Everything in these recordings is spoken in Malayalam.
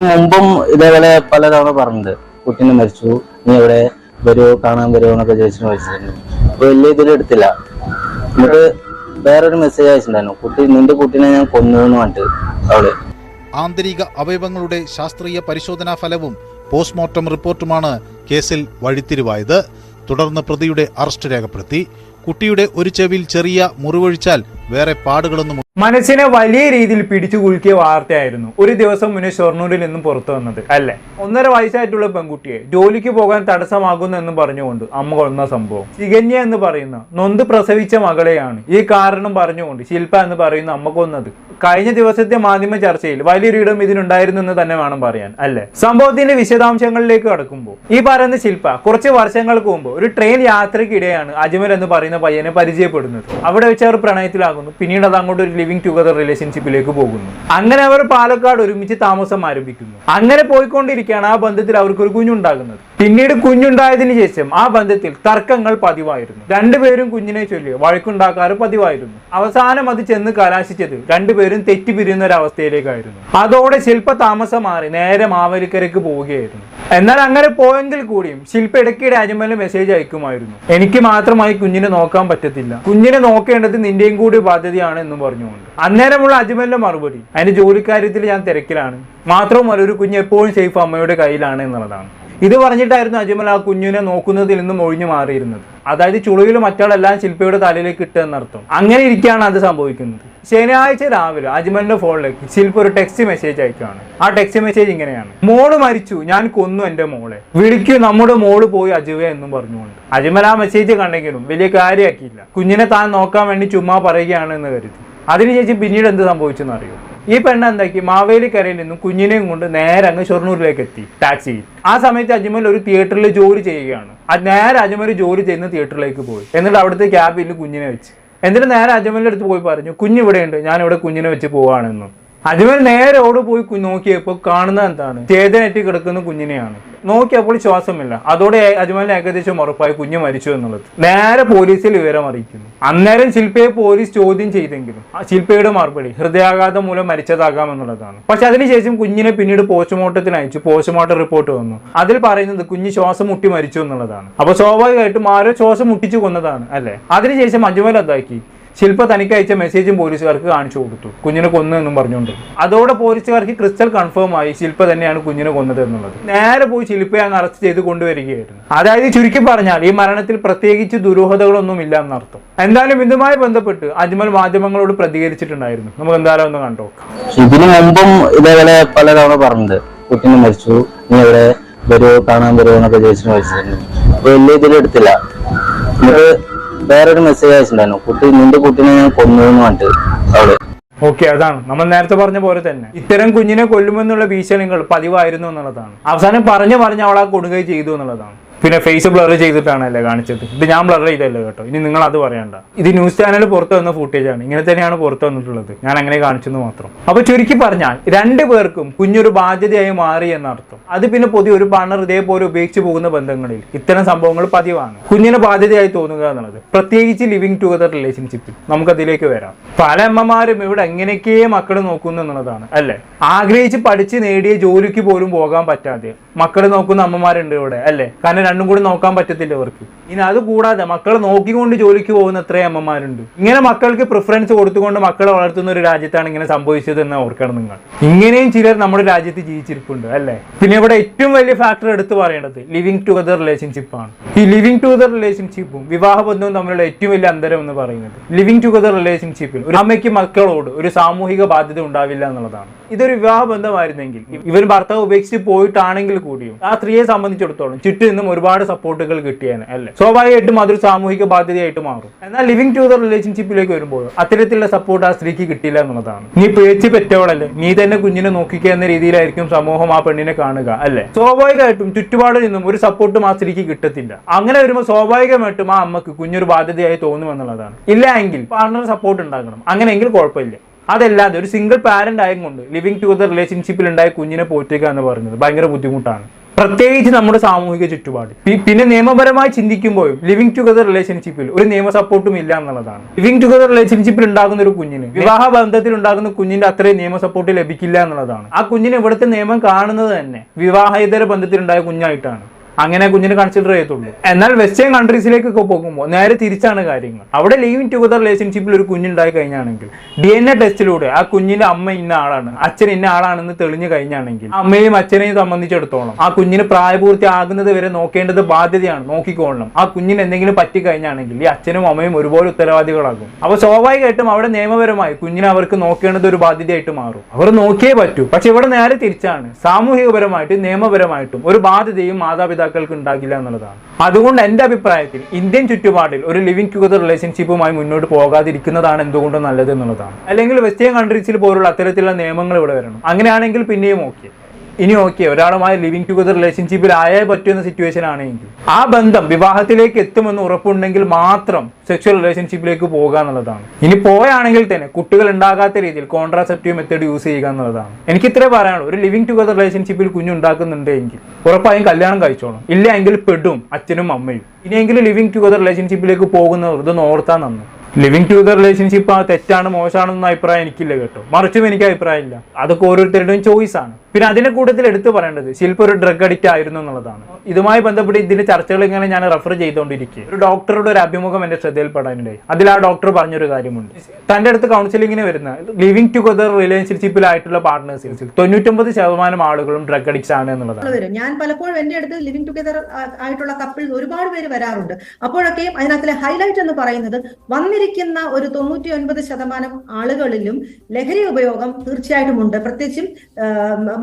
മുമ്പും ഇതേപോലെ പലതവണ പറഞ്ഞത് കുട്ടീനെ മരിച്ചു നീ എവിടെ വരുമോ കാണാൻ വരുമോ എന്നൊക്കെ ചോദിച്ചു വിളിച്ചിട്ടുണ്ട് അപ്പൊ വലിയ ഇതിൽ എടുത്തില്ല. എന്നിട്ട് വേറൊരു മെസ്സേജ് അയച്ചിട്ടുണ്ടായിരുന്നു. കുട്ടി നിന്റെ കുട്ടീനെ ഞാൻ കൊന്നു എന്ന് പറഞ്ഞിട്ട് അവൾ. ആന്തരിക അവയവങ്ങളുടെ ശാസ്ത്രീയ പരിശോധനാ ഫലവും പോസ്റ്റ്മോർട്ടം റിപ്പോർട്ടുമാണ് കേസിൽ വഴിത്തിരിവായത്. തുടർന്ന് പ്രതിയുടെ അറസ്റ്റ് രേഖപ്പെടുത്തി. കുട്ടിയുടെ ഒരു ചെവിയിൽ ചെറിയ മുറിവൊഴിച്ചാൽ വേറെ പാടുകളൊന്നും മനസ്സിനെ വലിയ രീതിയിൽ പിടിച്ചു കുലുക്കിയ വാർത്തയായിരുന്നു ഒരു ദിവസം മുന്നേ ഷൊർണൂരിൽ നിന്നും പുറത്തു വന്നത് അല്ലെ? ഒന്നര വയസ്സായിട്ടുള്ള പെൺകുട്ടിയെ ജോലിക്ക് പോകാൻ തടസ്സമാകുന്നു എന്ന് പറഞ്ഞുകൊണ്ട് അമ്മ കൊള്ളുന്ന സംഭവം. ചികന്യ എന്ന് പറയുന്ന നൊന്ത് പ്രസവിച്ച മകളെയാണ് ഈ കാരണം പറഞ്ഞുകൊണ്ട് ശില്പ എന്ന് പറയുന്ന അമ്മ കൊന്നത്. കഴിഞ്ഞ ദിവസത്തെ മാധ്യമ ചർച്ചയിൽ വലിയൊരു ഇടം ഇതിനുണ്ടായിരുന്നു എന്ന് തന്നെ വേണം പറയാൻ അല്ലെ? സംഭവത്തിന്റെ വിശദാംശങ്ങളിലേക്ക് കടക്കുമ്പോൾ ഈ പറയുന്ന ശില്പ കുറച്ച് വർഷങ്ങൾക്ക് മുമ്പ് ഒരു ട്രെയിൻ യാത്രക്കിടെയാണ് അജ്മൽ എന്ന് പറയുന്ന പയ്യനെ പരിചയപ്പെടുന്നത്. അവിടെ വെച്ച് അവർ പ്രണയത്തിലാകുന്നു. പിന്നീട് അത് അങ്ങോട്ട് ഒരു ലിവിങ് ടുഗദർ റിലേഷൻഷിപ്പിലേക്ക് പോകുന്നു. അങ്ങനെ അവർ പാലക്കാട് ഒരുമിച്ച് താമസം ആരംഭിക്കുന്നു. അങ്ങനെ പോയിക്കൊണ്ടിരിക്കുകയാണ് ആ ബന്ധത്തിൽ അവർക്ക് ഒരു കുഞ്ഞുണ്ടാകുന്നത്. പിന്നീട് കുഞ്ഞുണ്ടായതിനു ശേഷം ആ ബന്ധത്തിൽ തർക്കങ്ങൾ പതിവായിരുന്നു. രണ്ടുപേരും കുഞ്ഞിനെ ചൊല്ലി വഴക്കുണ്ടാക്കാറ് പതിവായിരുന്നു. അവസാനം അത് ചെന്ന് കലാശിച്ചത് രണ്ടുപേരും തെറ്റുപിരിയുന്ന ഒരു അവസ്ഥയിലേക്കായിരുന്നു അതോടെ ശില്പ താമസം മാറി നേരെ മാവേലിക്കരയ്ക്ക് പോവുകയായിരുന്നു. എന്നാൽ അങ്ങനെ പോയെങ്കിൽ കൂടിയും ശില്പ ഇടയ്ക്കിടെ അജ്മലിന് മെസ്സേജ് അയക്കുമായിരുന്നു. എനിക്ക് മാത്രമായി കുഞ്ഞിനെ നോക്കാൻ പറ്റത്തില്ല. കുഞ്ഞിനെ നോക്കേണ്ടത് നിന്റെയും കൂടി ബാധ്യതയാണ് എന്ന് പറഞ്ഞുകൊണ്ട് അന്നേരമുള്ള അജ്മലിന്റെ മറുപടി. അതിന്റെ ജോലിക്കാര്യത്തിൽ ഞാൻ തിരക്കിലാണ്. മാത്രവുമല്ല ഒരു കുഞ്ഞ് എപ്പോഴും സേഫ് അമ്മയുടെ കയ്യിലാണ് എന്നുള്ളതാണ്. ഇത് പറഞ്ഞിട്ടായിരുന്നു അജ്മൽ ആ കുഞ്ഞിനെ നോക്കുന്നതിൽ നിന്നും ഒഴിഞ്ഞു മാറിയിരുന്നത്. അതായത് ചുളിവിൽ മറ്റാളെല്ലാം ശില്പയുടെ തലയിലേക്ക് ഇട്ടെന്നർത്ഥം അങ്ങനെ ഇരിക്കുകയാണ് അത് സംഭവിക്കുന്നത്. ശനിയാഴ്ച രാവിലെ അജ്മലിന്റെ ഫോണിലേക്ക് ശില്പ ഒരു ടെക്സ്റ്റ് മെസ്സേജ് അയക്കുകയാണ്. ആ ടെക്സ്റ്റ് മെസ്സേജ് ഇങ്ങനെയാണ്. മോൾ മരിച്ചു. ഞാൻ കൊന്നു എന്റെ മോളെ. വിളിക്കൂ. നമ്മുടെ മോൾ പോയി അജുവ എന്നും പറഞ്ഞുകൊണ്ട്. അജ്മൽ ആ മെസ്സേജ് കണ്ടെങ്കിലും വലിയ കാര്യമാക്കിയില്ല. കുഞ്ഞിനെ താൻ നോക്കാൻ വേണ്ടി ചുമ്മാ പറയുകയാണ് എന്ന് കരുതി. അതിനുശേഷം പിന്നീട് എന്ത് സംഭവിച്ചെന്ന് അറിയൂ? ഈ പെണ്ണ് എന്താക്കി? മാവേലിക്കരയിൽ നിന്നും കുഞ്ഞിനെയും കൊണ്ട് നേരെ അങ്ങ് ഷൊർണൂരിലേക്ക് എത്തി ടാക്സിയിൽ ആ സമയത്ത് അജ്മൽ ഒരു തിയേറ്ററിൽ ജോലി ചെയ്യുകയാണ്. നേരെ അജ്മൽ ജോലി ചെയ്യുന്ന തിയേറ്ററിലേക്ക് പോയി. എന്നിട്ട് അവിടുത്തെ ക്യാബിൽ കുഞ്ഞിനെ വെച്ച്. എന്നിട്ട് നേരെ അജ്മലിന്റെ അടുത്ത് പോയി പറഞ്ഞു കുഞ്ഞ് ഇവിടെയുണ്ട്. ഞാൻ ഇവിടെ കുഞ്ഞിനെ വെച്ച് പോവാണെന്ന്. അജ്മൽ നേരെ ഓട് പോയി നോക്കിയപ്പോൾ കാണുന്നത് എന്താണ്? ചേതനറ്റി കിടക്കുന്ന കുഞ്ഞിനെയാണ്. നോക്കിയപ്പോൾ ശ്വാസമില്ല. അതോടെ അജ്മലിന് ഏകദേശം ഉറപ്പായി കുഞ്ഞ് മരിച്ചു എന്നുള്ളത്. നേരെ പോലീസിൽ വിവരം അറിയിക്കുന്നു. അന്നേരം ശില്പയെ പോലീസ് ചോദ്യം ചെയ്തെങ്കിലും ശില്പയുടെ മറുപടി ഹൃദയാഘാതം മൂലം മരിച്ചതാകാം എന്നുള്ളതാണ്. പക്ഷെ അതിനുശേഷം കുഞ്ഞിനെ പിന്നീട് പോസ്റ്റ്മോർട്ടത്തിന് അയച്ചു. പോസ്റ്റ്മോർട്ടം റിപ്പോർട്ട് വന്നു. അതിൽ പറയുന്നത് കുഞ്ഞ് ശ്വാസം മുട്ടി മരിച്ചു എന്നുള്ളതാണ്. അപ്പൊ സ്വാഭാവികമായിട്ടും ആരോ ശ്വാസം മുട്ടിച്ചു കൊന്നതാണ് അല്ലെ? അതിനുശേഷം അജ്മൽ എന്താക്കി? ശില്പ തനിക്ക് അയച്ച മെസ്സേജും പോലീസുകാർക്ക് കാണിച്ചു കൊടുത്തു. കുഞ്ഞിനെ കൊന്നു എന്നും പറഞ്ഞുകൊണ്ട്. അതോടെ പോലീസുകാർക്ക് ക്രിസ്റ്റൽ കൺഫേം ആയി ശില്പ തന്നെയാണ് കുഞ്ഞിനെ കൊന്നത് എന്നുള്ളത്. നേരെ പോയി ശില്പയെ അങ്ങ് അറസ്റ്റ് ചെയ്ത് കൊണ്ടുവരികയായിരുന്നു. അതായത് ചുരുക്കി പറഞ്ഞാൽ ഈ മരണത്തിൽ പ്രത്യേകിച്ച് ദുരൂഹതകളൊന്നും ഇല്ല എന്നർത്ഥം. എന്തായാലും ഇതുമായി ബന്ധപ്പെട്ട് അജ്മൽ മാധ്യമങ്ങളോട് പ്രതികരിച്ചിട്ടുണ്ടായിരുന്നു. നമുക്ക് എന്തായാലും ഒന്ന് കണ്ടോ ഇതിനു മുമ്പും ഇതേപോലെ പലതവണ പറഞ്ഞത് കുട്ടിനെ മരിച്ചു. നീ ഇവിടെ വരൂ കാണാൻ വരുമോ എന്നൊക്കെ ചോദിച്ചിട്ട് മരിച്ചിട്ടുണ്ട്. വലിയ ഇതിലെടുത്തില്ല. വേറൊരു മെസ്സേജ് അയച്ചിട്ടുണ്ടായിരുന്നു. കുട്ടി നിന്റെ കുട്ടീനെ ഞാൻ കൊന്നു എന്ന് പറഞ്ഞിട്ട് ഓക്കെ അതാണ്. നമ്മൾ നേരത്തെ പറഞ്ഞ പോലെ തന്നെ. ഇത്തരം കുഞ്ഞിനെ കൊല്ലുമെന്നുള്ള ഭീഷണികൾ പതിവായിരുന്നു എന്നുള്ളതാണ്. അവസാനം പറഞ്ഞു പറഞ്ഞ് അവളെ കൊടുക്കുകയും ചെയ്തു എന്നുള്ളതാണ്. പിന്നെ ഫേസ് ബ്ലർ ചെയ്തിട്ടാണല്ലേ കാണിച്ചത്. ഇത് ഞാൻ ബ്ലർ ചെയ്തല്ലോ കേട്ടോ. ഇനി നിങ്ങൾ അത് പറയണ്ട. ഇത് ന്യൂസ് ചാനൽ പുറത്തു വന്ന ഫുട്ടേജ് ആണ്. ഇങ്ങനെ തന്നെയാണ് പുറത്തു വന്നിട്ടുള്ളത്. ഞാൻ അങ്ങനെ കാണിച്ചെന്ന് മാത്രം. അപ്പൊ ചുരുക്കി പറഞ്ഞാൽ രണ്ടു പേർക്കും കുഞ്ഞൊരു ബാധ്യതയായി മാറി എന്നർത്ഥം. അത് പിന്നെ പൊതുവെ ഒരു പണർ ഇതേപോലെ ഉപയോഗിച്ചു പോകുന്ന ബന്ധങ്ങളിൽ ഇത്തരം സംഭവങ്ങൾ പതിവാണ്. കുഞ്ഞിന് ബാധ്യതയായി തോന്നുക എന്നുള്ളത്. പ്രത്യേകിച്ച് ലിവിങ് ടുഗദർ റിലേഷൻഷിപ്പിൽ നമുക്ക് അതിലേക്ക് വരാം. പല അമ്മമാരും ഇവിടെ എങ്ങനെയൊക്കെ മക്കൾ നോക്കുന്നു എന്നുള്ളതാണ് അല്ലെ? ആഗ്രഹിച്ച് പഠിച്ച് നേടിയ ജോലിക്ക് പോലും പോകാൻ പറ്റാതെ മക്കൾ നോക്കുന്ന അമ്മമാരുണ്ട് ഇവിടെ അല്ലെ? കാരണം രണ്ടും കൂടി നോക്കാൻ പറ്റത്തില്ല അവർക്ക് ഇനി അത് കൂടാതെ മക്കളെ നോക്കിക്കൊണ്ട് ജോലിക്ക് പോകുന്ന അത്രയും അമ്മമാരുണ്ട്. ഇങ്ങനെ മക്കൾക്ക് പ്രിഫറൻസ് കൊടുത്തുകൊണ്ട് മക്കളെ വളർത്തുന്ന ഒരു രാജ്യത്താണ് ഇങ്ങനെ സംഭവിച്ചത് എന്ന് ഓർക്കണം നിങ്ങൾ. ഇങ്ങനെയും ചിലർ നമ്മുടെ രാജ്യത്ത് ജീവിച്ചിരിപ്പുണ്ട് അല്ലെ? പിന്നെ ഇവിടെ ഏറ്റവും വലിയ ഫാക്ടർ എടുത്തു പറയേണ്ടത് ലിവിങ് ടുഗദർ ആണ്. ഈ ലിവിങ് ടുഗദർ റിലേഷൻഷിപ്പും വിവാഹ ബന്ധവും തമ്മിലുള്ള ഏറ്റവും വലിയ അന്തരം എന്ന് പറയുന്നത് ലിവിങ് ടുഗദർ റിലേഷൻഷിപ്പിൽ ഒരു അമ്മയ്ക്ക് മക്കളോട് ഒരു സാമൂഹിക ബാധ്യത ഉണ്ടാവില്ല എന്നുള്ളതാണ്. ഇതൊരു വിവാഹ ബന്ധമായിരുന്നെങ്കിൽ ഇവർ ഭർത്താവ് ഉപേക്ഷിച്ച് പോയിട്ടാണെങ്കിൽ കൂടിയും ആ സ്ത്രീയെ സംബന്ധിച്ചിടത്തോളം ചുറ്റും നിന്നും ഒരുപാട് സപ്പോർട്ടുകൾ കിട്ടിയേനെ അല്ലേ? സ്വാഭാവികമായിട്ടും അതൊരു സാമൂഹിക ബാധ്യതയായിട്ട് മാറും. എന്നാൽ ലിവിങ് ദ റിലേഷൻഷിപ്പിലേക്ക് വരുമ്പോൾ അത്തരത്തിലുള്ള സപ്പോർട്ട് ആ സ്ത്രീക്ക് കിട്ടിയില്ല എന്നുള്ളതാണ്. നീ പേച്ച് പെറ്റവളല്ലേ? നീ തന്നെ കുഞ്ഞിനെ നോക്കിക്കുക എന്ന രീതിയിലായിരിക്കും സമൂഹം ആ പെണ്ണിനെ കാണുക അല്ലേ? സ്വാഭാവികമായിട്ടും ചുറ്റുപാടിൽ നിന്നും ഒരു സപ്പോർട്ടും ആ സ്ത്രീക്ക് കിട്ടത്തില്ല. അങ്ങനെ വരുമ്പോൾ സ്വാഭാവികമായിട്ടും ആ അമ്മയ്ക്ക് കുഞ്ഞൊരു ബാധ്യതയായി തോന്നുമെന്നുള്ളതാണ് ഇല്ല എങ്കിൽ പാർട്ണർ സപ്പോർട്ട് ഉണ്ടാകണം. അങ്ങനെയെങ്കിൽ കുഴപ്പമില്ല. അതല്ലാതെ ഒരു സിംഗിൾ പാരന്റ് ആയതുകൊണ്ട് ലിവിങ് ദ റിലേഷൻഷിപ്പിൽ ഉണ്ടായ കുഞ്ഞിനെ പോറ്റുക എന്ന് പറയുന്നത് ഭയങ്കര ബുദ്ധിമുട്ടാണ്. പ്രത്യേകിച്ച് നമ്മുടെ സാമൂഹിക ചുറ്റുപാട്. പിന്നെ നിയമപരമായി ചിന്തിക്കുമ്പോൾ ലിവിങ് ടുഗദർ റിലേഷൻഷിപ്പിൽ ഒരു നിയമ സപ്പോർട്ടും ഇല്ല എന്നുള്ളതാണ്. ലിവിങ് ടുഗദർ റിലേഷൻഷിപ്പിൽ ഉണ്ടാകുന്ന ഒരു കുഞ്ഞിന് വിവാഹ ബന്ധത്തിൽ ഉണ്ടാകുന്ന കുഞ്ഞിന്റെ അത്രയും നിയമ സപ്പോർട്ട് ലഭിക്കില്ല എന്നുള്ളതാണ്. ആ കുഞ്ഞിന് ഇവിടുത്തെ നിയമം കാണുന്നത് തന്നെ വിവാഹേതര ബന്ധത്തിലുണ്ടായ കുഞ്ഞായിട്ടാണ്. അങ്ങനെ കുഞ്ഞിനെ കൺസിഡർ ചെയ്യത്തുള്ളൂ. എന്നാൽ വെസ്റ്റേൺ കൺട്രീസിലേക്കൊക്കെ പോകുമ്പോൾ നേരെ തിരിച്ചാണ് കാര്യങ്ങൾ. അവിടെ ലിവിങ് ടുഗദർ റിലേഷൻഷിപ്പിൽ ഒരു കുഞ്ഞുണ്ടായി കഴിഞ്ഞാണെങ്കിൽ ഡി എൻ എ ടെസ്റ്റിലൂടെ ആ കുഞ്ഞിന്റെ അമ്മ ഇന്ന ആളാണ് അച്ഛൻ ഇന്ന ആളാണെന്ന് തെളിഞ്ഞു കഴിഞ്ഞാണെങ്കിൽ അമ്മയും അച്ഛനെയും സംബന്ധിച്ചിടത്തോളം ആ കുഞ്ഞിന് പ്രായപൂർത്തിയാകുന്നത് വരെ നോക്കേണ്ടത് ബാധ്യതയാണ്. നോക്കിക്കോളണം ആ കുഞ്ഞിന് എന്തെങ്കിലും പറ്റി കഴിഞ്ഞാണെങ്കിൽ ഈ അച്ഛനും അമ്മയും ഒരുപോലെ ഉത്തരവാദികളാകും. അപ്പൊ സ്വാഭാവികമായിട്ടും അവിടെ നിയമപരമായി കുഞ്ഞിനെ അവർക്ക് നോക്കേണ്ടത് ഒരു ബാധ്യതയായിട്ട് മാറും. അവർ നോക്കിയേ പറ്റൂ. പക്ഷെ ഇവിടെ നേരെ തിരിച്ചാണ്. സാമൂഹികപരമായിട്ടും നിയമപരമായിട്ടും ഒരു ബാധ്യതയും മാതാപിതാക്കൾക്ക് ഉണ്ടാകില്ല എന്നുള്ളതാണ്. അതുകൊണ്ട് എന്റെ അഭിപ്രായത്തിൽ ഇന്ത്യൻ ചുറ്റുപാടിൽ ഒരു ലിവിങ് ടുഗദർ റിലേഷൻഷിപ്പുമായി മുന്നോട്ട് പോകാതിരിക്കുന്നതാണ് എന്തുകൊണ്ടും നല്ലത് എന്നുള്ളതാണ്. അല്ലെങ്കിൽ വെസ്റ്റേൺ കൺട്രീസിൽ പോലുള്ള അത്തരത്തിലുള്ള നിയമങ്ങൾ ഇവിടെ വരണം. അങ്ങനെയാണെങ്കിൽ പിന്നെയും ഓക്കെ. ഇനി ഓക്കെ ഒരാളുമായി ലിവിങ് ടുഗദർ റിലേഷൻഷിപ്പിൽ ആയേ പറ്റുന്ന സിറ്റുവേഷൻ ആണെങ്കിൽ ആ ബന്ധം വിവാഹത്തിലേക്ക് എത്തുമെന്ന് ഉറപ്പുണ്ടെങ്കിൽ മാത്രം സെക്ഷൽ റിലേഷൻഷിപ്പിലേക്ക് പോകുക എന്നുള്ളതാണ്. ഇനി പോയാണെങ്കിൽ തന്നെ കുട്ടികൾ ഉണ്ടാകാത്ത രീതിയിൽ കോൺട്രാസെപ്റ്റീവ് മെത്തേഡ് യൂസ് ചെയ്യുക എന്നുള്ളതാണ്. എനിക്ക് ഇത്രേ പറയാനുള്ളൂ. ഒരു ലിവിങ് ടുഗദർ റിലേഷൻഷിപ്പിൽ കുഞ്ഞുണ്ടാക്കുന്നുണ്ടെങ്കിൽ ഉറപ്പായും കല്യാണം കഴിച്ചോളും. ഇല്ല എങ്കിൽ പെടും അച്ഛനും അമ്മയും. ഇനിയെങ്കിലും ലിവിങ് ടുഗദർ റിലേഷൻഷിപ്പിലേക്ക് പോകുന്നവർ ഇതൊന്ന് ഓർത്താൻ നന്നു. ലിവിങ് ടുഗദർ റിലേഷൻഷിപ്പ് ആ തെറ്റാണ് മോശമാണെന്ന അഭിപ്രായം എനിക്കില്ല കേട്ടോ. മറിച്ചും എനിക്ക് അഭിപ്രായമില്ല. അതൊക്കെ ഓരോരുത്തരുടെയും ചോയ്സ് ആണ്. പിന്നെ അതിന്റെ കൂട്ടത്തിൽ എടുത്തു പറയേണ്ടത് ശില്പ ഒരു ഡ്രഗ് അഡിക്റ്റ് ആയിരുന്നു എന്നുള്ളതാണ്. ഇതുമായി ബന്ധപ്പെട്ട് ഇതിന്റെ ചർച്ചകൾ ഇങ്ങനെ ഞാൻ റെഫർ ചെയ്തുകൊണ്ടിരിക്കുക ഒരു ഡോക്ടറുടെ ഒരു അഭിമുഖം എന്റെ ശ്രദ്ധയിൽപ്പെടാനുണ്ടായി അതിൽ ആ ഡോക്ടർ പറഞ്ഞൊരു കാര്യമുണ്ട്. തന്റെ അടുത്ത് കൗൺസിലിങ്ങിന് വരുന്ന ലിവിംഗ് ടുഗദർ റിലേഷൻഷിപ്പിലായിട്ടുള്ള പാർട്ട്നേഴ്സിൽ തൊണ്ണൂറ്റൊമ്പത് ശതമാനം ആളുകളും ഡ്രഗ് അഡിക്ട്സ് ആണ് എന്നുള്ളതാണ്. ഞാൻ പലപ്പോഴും എന്റെ അടുത്ത് ലിവിംഗ് ടുഗദർ ആയിട്ടുള്ള കപ്പിൾ ഒരുപാട് പേര് വരാറുണ്ട്. അപ്പോഴൊക്കെ അതിനകത്തിലെ ഹൈലൈറ്റ് എന്ന് പറയുന്നത് വന്നിരിക്കുന്ന ഒരു തൊണ്ണൂറ്റി ഒൻപത് ശതമാനം ആളുകളിലും ലഹരി ഉപയോഗം തീർച്ചയായിട്ടും ഉണ്ട്. പ്രത്യേകിച്ചും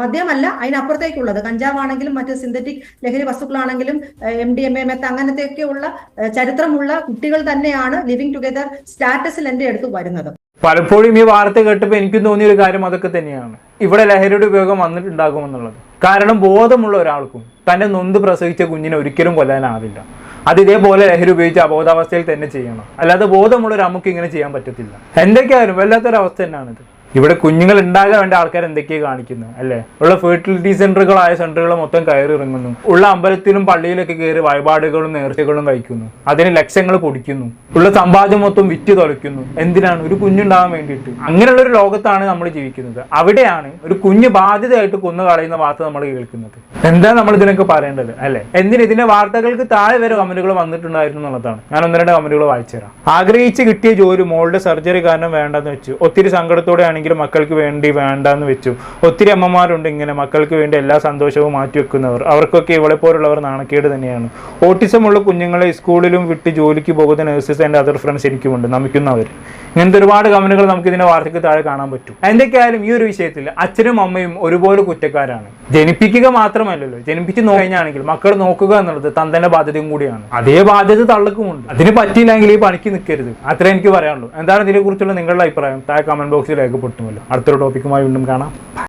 മദ്യമല്ല അതിനപ്പുറത്തേക്കുള്ളത്. കഞ്ചാവാണെങ്കിലും മറ്റ് സിന്തറ്റിക് ലഹരി വസ്തുക്കളാണെങ്കിലും M D M A meth അങ്ങനത്തെയൊക്കെയുള്ള ചരിത്രമുള്ള കുട്ടികൾ തന്നെയാണ് ലിവിങ് ടുഗദർ സ്റ്റാറ്റസിൽ എന്റെ അടുത്ത് വരുന്നത്. പലപ്പോഴും ഈ വാർത്ത കേട്ടപ്പോൾ എനിക്കും തോന്നിയ ഒരു കാര്യം അതൊക്കെ തന്നെയാണ്. ഇവിടെ ലഹരിയുടെ ഉപയോഗം വന്നിട്ടുണ്ടാകുമെന്നുള്ളത്. കാരണം ബോധമുള്ള ഒരാൾക്കും തന്റെ നൊന്ത് പ്രസവിച്ച കുഞ്ഞിനെ ഒരിക്കലും കൊല്ലാനാവില്ല. അത് ഇതേപോലെ ലഹരി ഉപയോഗിച്ച് അബോധാവസ്ഥയിൽ തന്നെ ചെയ്യണം. അല്ലാതെ ബോധമുള്ള ഒരു അമ്മയ്ക്ക് ഇങ്ങനെ ചെയ്യാൻ പറ്റത്തില്ല. എന്തൊക്കെയായാലും വല്ലാത്തൊരവസ്ഥ തന്നെയാണിത്. ഇവിടെ കുഞ്ഞുങ്ങൾ ഉണ്ടാകാൻ വേണ്ട ആൾക്കാർ എന്തൊക്കെയാണ് കാണിക്കുന്നു അല്ലേ? ഉള്ള ഫെർട്ടിലിറ്റി സെന്ററുകളായ സെന്ററുകൾ മൊത്തം കയറി ഇറങ്ങുന്നു. ഉള്ള അമ്പലത്തിലും പള്ളിയിലൊക്കെ കയറി വഴിപാടുകളും നേർച്ചകളും കഴിക്കുന്നു. അതിന് ലക്ഷങ്ങൾ പൊടിക്കുന്നു. ഉള്ള സമ്പാദ്യം മൊത്തം വിറ്റ് തുലയ്ക്കുന്നു. എന്തിനാണ്? ഒരു കുഞ്ഞുണ്ടാകാൻ വേണ്ടിയിട്ട്. അങ്ങനെയുള്ള ഒരു ലോകത്താണ് നമ്മൾ ജീവിക്കുന്നത്. അവിടെയാണ് ഒരു കുഞ്ഞ് ബാധ്യതയായിട്ട് കൊന്നു കളയുന്ന വാർത്ത നമ്മൾ കേൾക്കുന്നത്. എന്താ നമ്മൾ ഇതിനൊക്കെ പറയേണ്ടത് അല്ലെ? എന്തിന് ഇതിന്റെ വാർത്തകൾക്ക് താഴെ വരെ കമന്റുകൾ വന്നിട്ടുണ്ടായിരുന്നു എന്നുള്ളതാണ്. ഞാൻ ഒന്ന് രണ്ട് കമന്റുകൾ വായിച്ചുതരാം ആഗ്രഹിച്ച് കിട്ടിയ ജോലി മോളുടെ സർജറി കാരണം വേണ്ടെന്ന് വെച്ച് ഒത്തിരി സങ്കടത്തോടെ ആണെങ്കിലും മക്കൾക്ക് വേണ്ടി വേണ്ടെന്ന് വെച്ചു. ഒത്തിരി അമ്മമാരുണ്ട് ഇങ്ങനെ മക്കൾക്ക് വേണ്ടി എല്ലാ സന്തോഷവും മാറ്റിവെക്കുന്നവർ അവർക്കൊക്കെ ഇവളെ പോലുള്ളവർ നാണക്കേട് തന്നെയാണ്. ഓട്ടിസം ഉള്ള കുഞ്ഞുങ്ങളെ സ്കൂളിലും വിട്ട് ജോലിക്ക് പോകുന്ന നഴ്സസ് ആൻഡ് അതർ ഫ്രണ്ട്സ് എനിക്കുമുണ്ട്. നമിക്കുന്നവർ. ഇങ്ങനത്തെ ഒരുപാട് കമന്റുകൾ നമുക്ക് ഇതിന്റെ വാർത്തയ്ക്ക് താഴെ കാണാൻ പറ്റും. എന്തൊക്കെയായാലും ഈ ഒരു വിഷയത്തിൽ അച്ഛനും അമ്മയും ഒരുപോലെ കുറ്റക്കാരാണ്. ജനിപ്പിക്കുക മാത്രമല്ലല്ലോ. ജനിപ്പിച്ച് നോക്കുകയാണെങ്കിൽ മക്കൾ നോക്കുക എന്നുള്ളത് തന്തന്റെ ബാധ്യതയും കൂടിയാണ്. അതേ ബാധ്യത തള്ളക്കുമുണ്ട്. അതിന് പറ്റിയില്ലെങ്കിൽ ഈ പണിക്ക് നിൽക്കരുത് അത്രേ എനിക്ക് പറയാനുള്ളൂ. എന്താണ് ഇതിനെക്കുറിച്ചുള്ള നിങ്ങളുടെ അഭിപ്രായം? താഴെ കമന്റ് ബോക്സിൽ രേഖപ്പെടുത്തുമല്ലോ. അടുത്തൊരു ടോപ്പിക്കുമായി വീണ്ടും കാണാം.